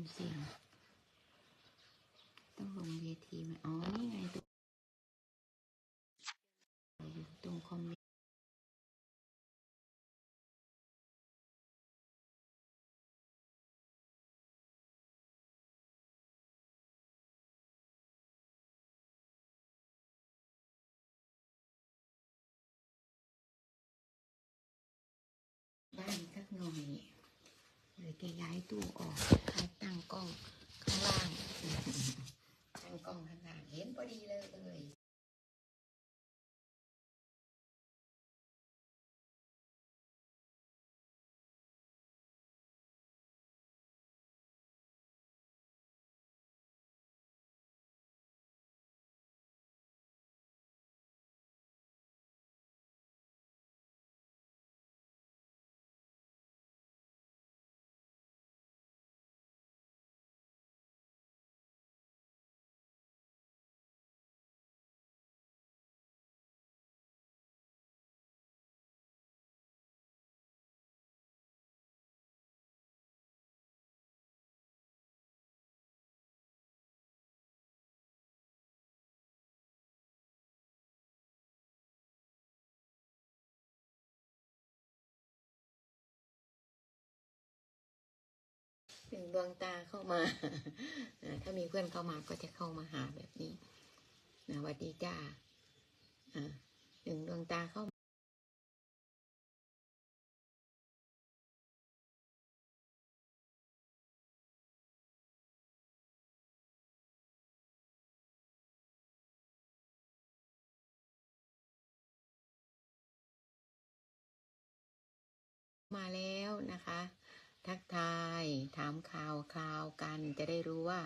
มเสียง ต้องลงเวทีไหมอ๋อ นี่ไงตัวอยู่ตรงคอมเมนต์บ้านสักหน่อย ยจะย้ายตู้ออกค่ะตั้งกล้องข้างล่าง ตั้งกล้องข้างล่างเห็นพอดีเลย หนึ่งดวงตาเข้ามาถ้ามีเพื่อนเข้ามาก็จะเข้ามาหาแบบนี้นะวัดดีจ้าหนึ่งดวงตาเข้ามาแล้วนะคะ ทักทาย ถามข่าวคราวกัน จะได้รู้ว่า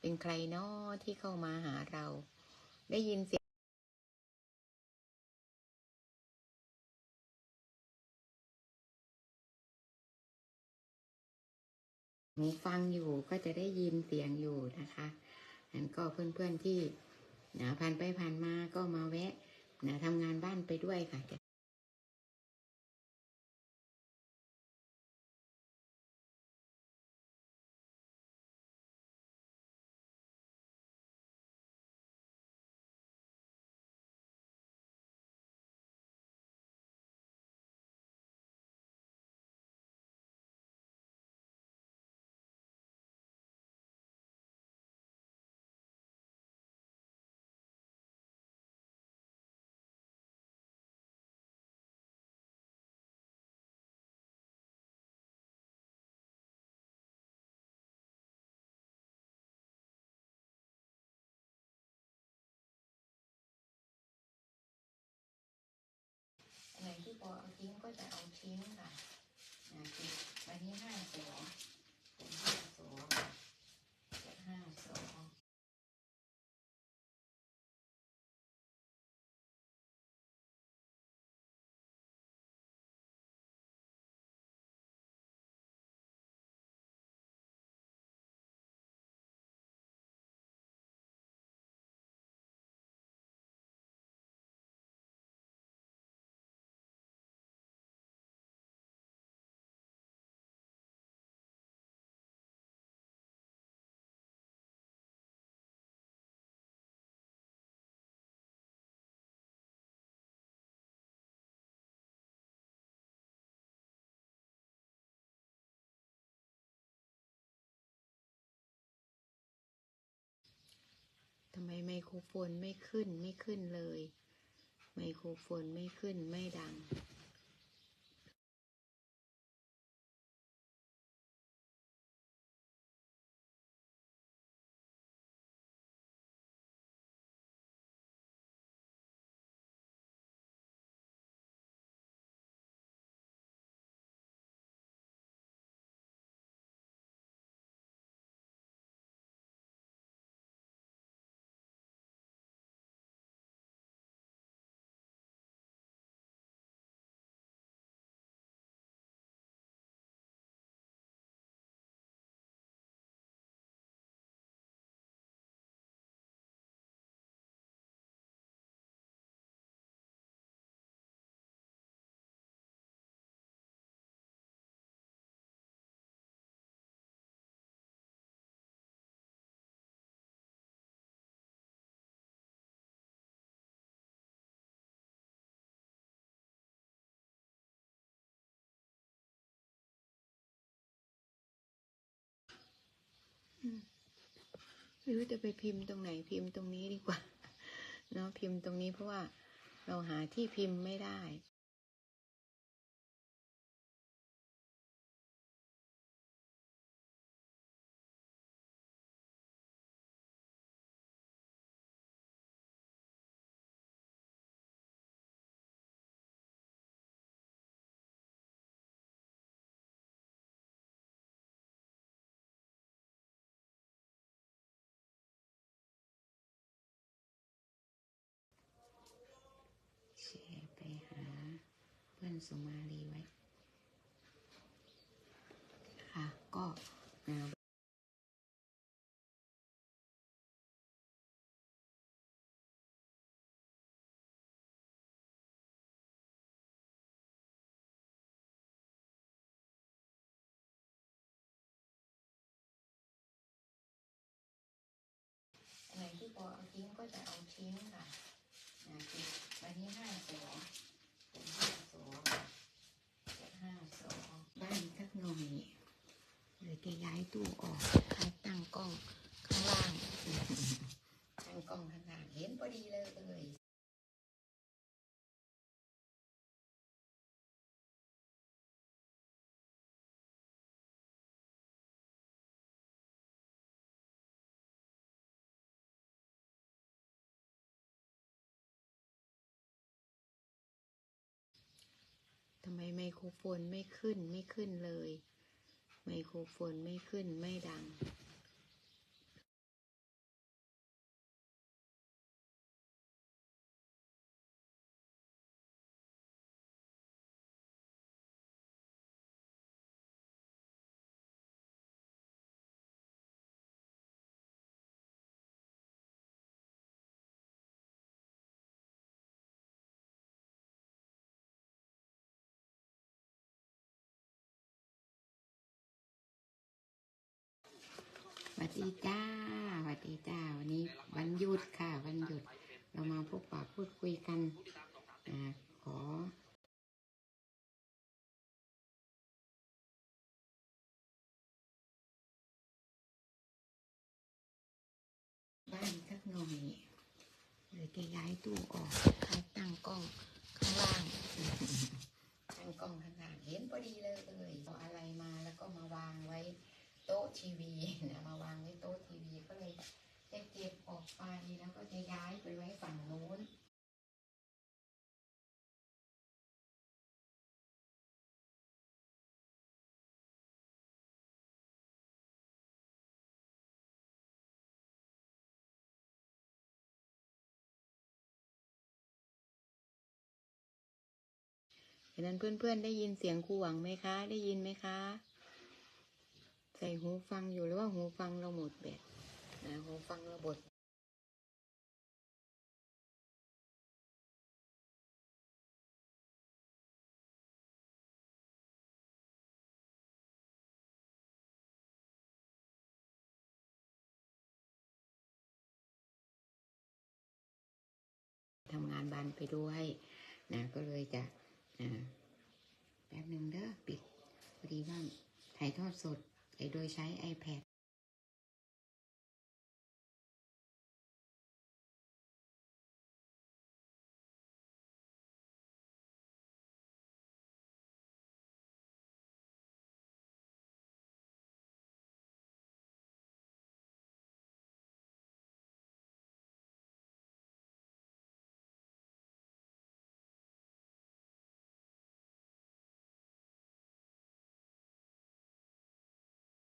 เป็นใครนาะที่เข้ามาหาเรา ได้ยินเสียงหูฟังอยู่ก็จะได้ยินเสียงอยู่นะคะนั้นก็เพื่อนๆที่นะผ่านไปผ่าน ทิ้งก็จะเอาทิ้งค่ะนะคือวันนี้ห้าสองเป็นำไมไมโครโฟนไม่ขึ้นไม่ขึ้นเลย ไมโครโฟนไม่ขึ้นไม่ดัง ไม่รู้จะไปพิมพ์ตรงไหนพิมพ์ตรงนี้ดีกว่าเนาะพิมพ์ตรงนี้เพราะว่าเราหาที่พิมพ์ไม่ได้ สุมาลีไว้ ค่ะ ก็ไหนที่พอเอาทิ้งก็จะเอาทิ้งค่ะนะคือวันนี้ห้าสองเป็นห้าสองเจ็ดห้าสองบ้านสักหน่อยหรือ จะย้ายตู้ออกให้ตั้งกล้องข้างล่าง ตั้งกล้องข้างล่างเห็นพอดีเลยเลยทำไมไมโครโฟนไม่ขึ้นไม่ขึ้นเลย ไมโครโฟนไม่ขึ้นไม่ดัง วัสดีจ้าสวัสดีจ้า วันนี้วันหยุดค่ะ วันหยุด เรามาพบปะพูดคุยกันอาขอบ้านสักหน่อยหรือจะย้ายตู้ออกให้ตั้งกล้องข้างล่าง ตั้งกล้องข้างล่างเห็นพอดีเลยเลยเอาอะไรมาแล้วก็มาวางไว้ โต๊ะทีวีนะมาวางไว้โต๊ะทีวีก็เลยจะเก็บออกไปแล้วก็จะย้ายไปไว้ฝั่งโน้นฉะนั้นเพื่อนๆได้ยินเสียงครูหวังไหมคะ ได้ยินไหมคะ ใส่หูฟังอยู่หรือว่าหูฟังเราหมดแบตหูฟังเราบดทำงานบ้านไปด้วยนะก็เลยจะแป๊บหนึ่งเด้อปิดพอดีว่าถ่ายทอดสด โดยใช้ iPad